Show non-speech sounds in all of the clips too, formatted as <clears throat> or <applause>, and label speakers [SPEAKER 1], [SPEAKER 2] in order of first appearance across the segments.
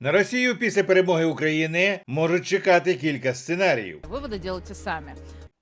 [SPEAKER 1] На Росію після перемоги України можуть чекати кілька сценаріїв.
[SPEAKER 2] Виводи делайте самі.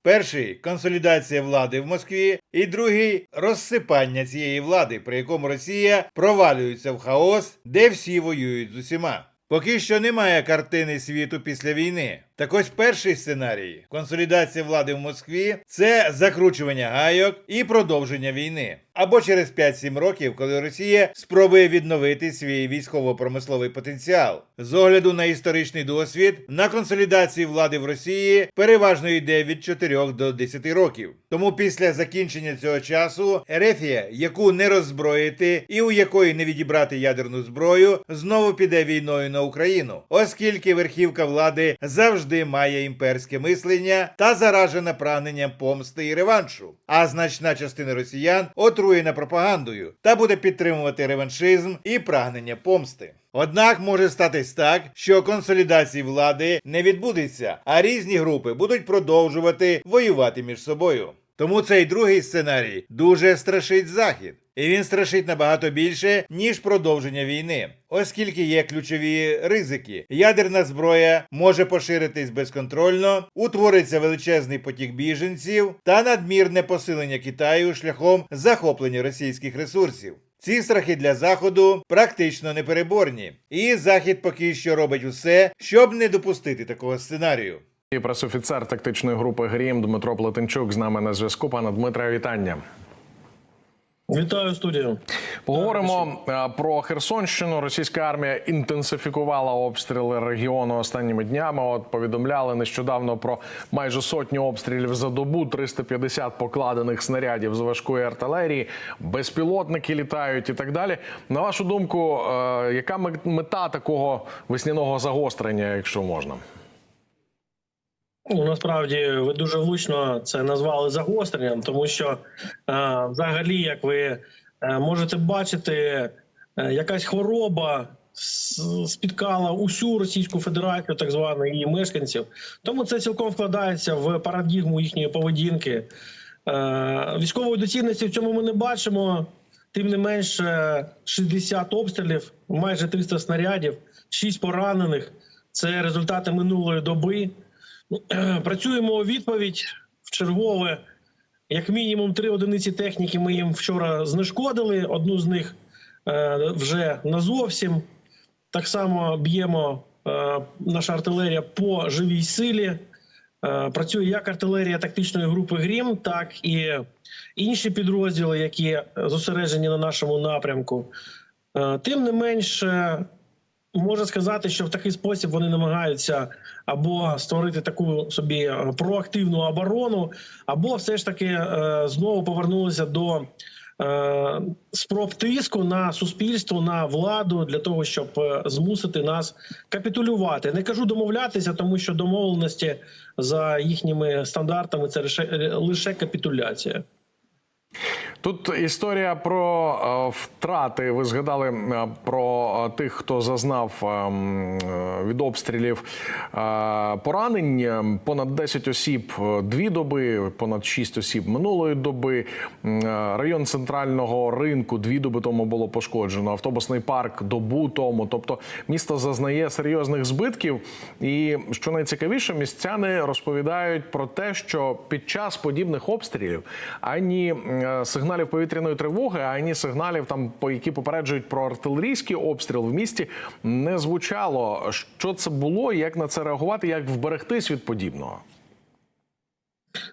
[SPEAKER 1] Перший консолідація влади в Москві, і другий розсипання цієї влади, при якому Росія провалюється в хаос, де всі воюють з усіма. Поки що немає картини світу після війни. Так ось перший сценарій консолідація влади в Москві це закручування гайок і продовження війни. Або через 5-7 років, коли Росія спробує відновити свій військово-промисловий потенціал. З огляду на історичний досвід, на консолідацію влади в Росії переважно йде від 4 до 10 років. Тому після закінчення цього часу Ерефія, яку не роззброїти і у якої не відібрати ядерну зброю, знову піде війною на Україну, оскільки верхівка влади завжди має імперське мислення та заражена прагненням помсти і реваншу. А значна частина росіян отруєна пропагандою та буде підтримувати реваншизм і прагнення помсти. Однак може статись так, що консолідації влади не відбудеться, а різні групи будуть продовжувати воювати між собою. Тому цей другий сценарій дуже страшить захід. І він страшить набагато більше, ніж продовження війни, оскільки є ключові ризики. Ядерна зброя може поширитись безконтрольно, утвориться величезний потік біженців та надмірне посилення Китаю шляхом захоплення російських ресурсів. Ці страхи для заходу практично непереборні, і захід поки що робить усе, щоб не допустити такого сценарію.
[SPEAKER 3] І пресофіцер тактичної групи Грім Дмитро Плетенчук з нами на зв'язку. Пане Дмитре, вітання.
[SPEAKER 4] Вітаю студію.
[SPEAKER 3] Поговоримо е, про Херсонщину. Російська армія інтенсифікувала обстріли регіону останніми днями. От повідомляли нещодавно про майже сотню обстрілів за добу, 350 покладених снарядів з важкої артилерії, безпілотники літають і так далі. На вашу думку, е, яка мета такого весняного загострення, якщо можна?
[SPEAKER 4] Ну насправді ви дуже влучно це назвали загостренням, тому що е, взагалі, як ви е, можете бачити, е, якась хвороба спіткала усю Російську Федерацію, так звану її мешканців. Тому це цілком вкладається в парадігму їхньої поведінки. Військової доцільності в цьому ми не бачимо. Тим не менше, 60 обстрілів, майже 300 снарядів, 6 поранених. Це результати минулої доби. <clears throat> Працюємо у відповідь в чергове. Як мінімум три одиниці техніки ми їм вчора знешкодили. Одну з них е, вже назовсім. Так само б'ємо е, наша артилерія по живій силі. Е, працює як артилерія тактичної групи Грім, так і інші підрозділи, які зосереджені на нашому напрямку. Тим не менше, можна сказати, що в такий спосіб вони намагаються або створити таку собі е, проактивну оборону, або все ж таки е, знову повернулися до е, спроб тиску на суспільство, на владу для того, щоб змусити нас капітулювати. Не кажу домовлятися, тому що домовленості за їхніми стандартами це лише капітуляція.
[SPEAKER 3] Тут історія про е, втрати. Ви згадали е, про е, тих, хто зазнав е, м, е, від обстрілів поранень. Е, Понад 10 осіб дві доби, понад 6 осіб минулої доби. Район центрального ринку дві доби тому було пошкоджено. Автобусний парк добу тому. Тобто місто зазнає серйозних збитків. І що найцікавіше, містяни розповідають про те, що під час подібних обстрілів ані е, сигналів повітряної тривоги, ані сигналів, там по які попереджують про артилерійський обстріл в місті, не звучало. Що це було, як на це реагувати, як вберегтись від подібного?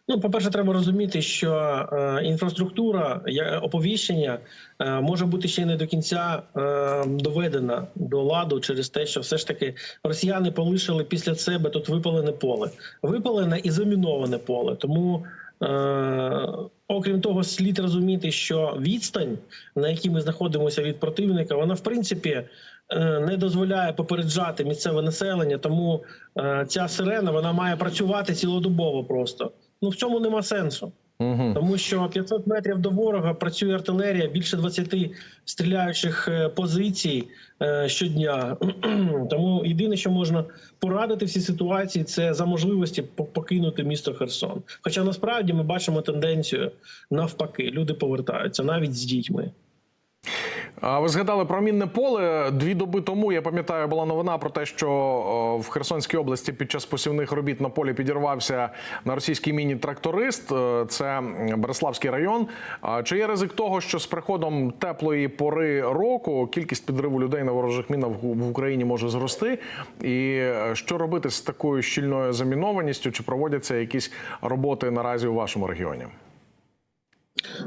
[SPEAKER 4] Ну, по-перше, треба розуміти, що е, інфраструктура оповіщення е, може бути ще не до кінця е, доведена до ладу через те, що все ж таки росіяни полишили після себе тут випалене поле, випалене і заміноване поле. Тому, е, окрім того, слід розуміти, що відстань, на якій ми знаходимося від противника, вона в принципі. е, Не дозволяє попереджати місцеве населення, тому е, ця сирена вона має працювати цілодобово просто. Ну в цьому нема сенсу.
[SPEAKER 3] Угу.
[SPEAKER 4] Тому що 500 метрів до ворога працює артилерія, більше 20 стріляючих е, позицій е, щодня. <clears throat> Тому єдине, що можна порадити в цій ситуації, це за можливості покинути місто Херсон. Хоча насправді ми бачимо тенденцію навпаки, люди повертаються навіть з дітьми.
[SPEAKER 3] Ви згадали про мінне поле. Дві доби тому я пам'ятаю, була новина про те, що в Херсонській області під час посівних робіт на полі підірвався на російській міні тракторист. Е, Це Береславський район. Чи є ризик того, що з приходом теплої пори року кількість підриву людей на ворожих мінах в в Україні може зрости? І е, що робити з такою щільною замінованістю? Чи проводяться якісь роботи наразі у вашому регіоні?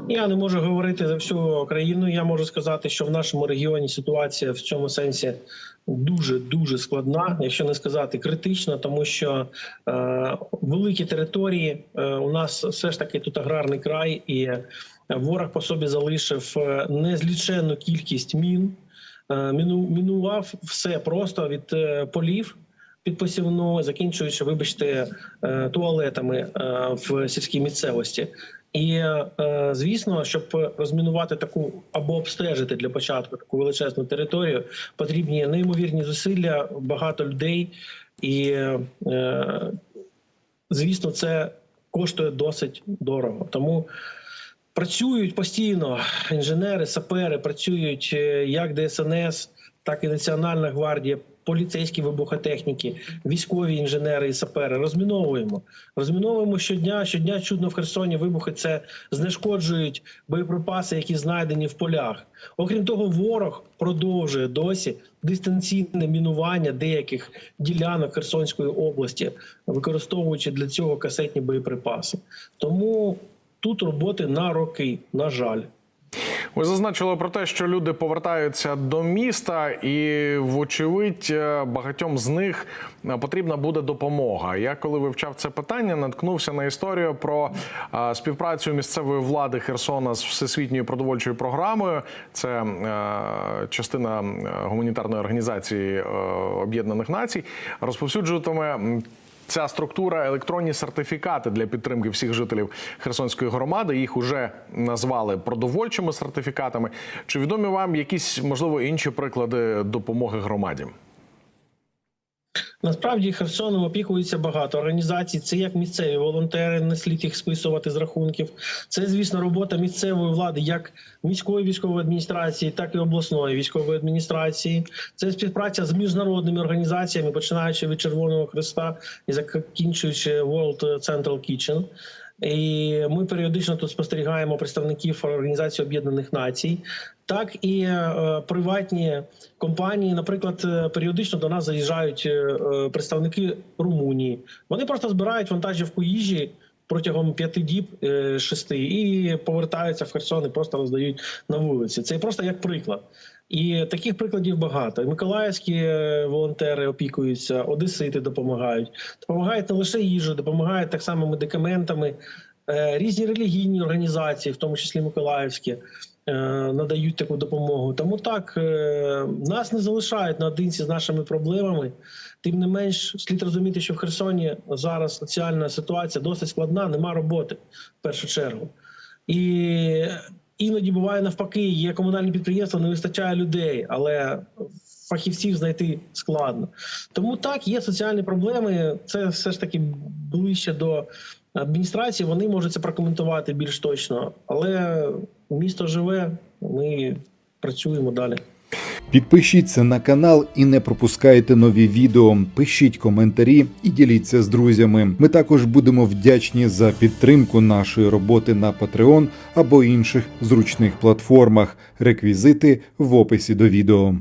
[SPEAKER 4] Я не можу говорити за всю країну. Я можу сказати, що в нашому регіоні ситуація в цьому сенсі дуже дуже складна, якщо не сказати критична, тому що е, великі території е, у нас все ж таки тут аграрний край, і ворог по собі залишив е, незліченну кількість мін. Е, міну, мінував все просто від е, полів під посівну, закінчуючи, вибачте, е, туалетами е, в сільській місцевості. І е, звісно, щоб розмінувати таку або обстежити для початку таку величезну територію, потрібні неймовірні зусилля, багато людей, і звісно, це коштує досить дорого. Тому працюють постійно інженери, сапери, працюють е, як ДСНС, так і Національна гвардія, поліцейські вибухотехніки, військові інженери і сапери. Розміновуємо. Розміновуємо щодня. Щодня чудно в Херсоні вибухи це знешкоджують боєприпаси, які знайдені в полях. Окрім того, ворог продовжує досі дистанційне мінування деяких ділянок Херсонської області, використовуючи для цього касетні боєприпаси. Тому тут роботи на роки, на жаль.
[SPEAKER 3] Ви зазначили про те, що люди повертаються до міста, і вочевидь е, багатьом з них е, потрібна буде допомога. Я коли вивчав це питання, наткнувся на історію про е, співпрацю місцевої влади Херсона з всесвітньою продовольчою програмою. Це частина гуманітарної організації Об'єднаних Націй, розповсюджуватиме. Ця структура електронні сертифікати для підтримки всіх жителів Херсонської громади. Їх уже назвали продовольчими сертифікатами. Чи відомі вам якісь можливо інші приклади допомоги громаді?
[SPEAKER 4] Насправді Херсоном опікується багато організацій. Це як місцеві волонтери, не слід їх списувати з рахунків. Це, звісно, робота місцевої влади, як міської військової адміністрації, так і обласної військової адміністрації. Це співпраця з міжнародними організаціями, починаючи від Червоного Христа і закінчуючи World Central Kitchen. І ми періодично тут спостерігаємо представників Організації Об'єднаних Націй, так і е, приватні компанії. Наприклад, е, періодично до нас заїжджають е, е, представники Румунії. Вони просто збирають вантажівку їжі. Протягом п'яти діб е, шести і повертаються в Херсон і просто роздають на вулиці. Це просто як приклад. І таких прикладів багато. Миколаївські е, волонтери опікуються, одесити допомагають. Допомагають не лише їжу, допомагають так само медикаментами. Е, Різні релігійні організації, в тому числі Миколаївські, надають таку допомогу. Тому так е, нас не залишають наодинці з нашими проблемами. Тим не менш, слід розуміти, що в Херсоні зараз соціальна ситуація досить складна, нема роботи в першу чергу. І іноді буває навпаки, є комунальні підприємства, не вистачає людей, але фахівців знайти складно. Тому так, є соціальні проблеми. Це все ж таки ближче до адміністрації. Вони можуть це прокоментувати більш точно. Але місто живе, ми працюємо далі.
[SPEAKER 2] Підпишіться на канал і не пропускайте нові відео. Пишіть коментарі і діліться з друзями. Ми також будемо вдячні за підтримку нашої роботи на Patreon або інших зручних платформах. Реквізити в описі до відео.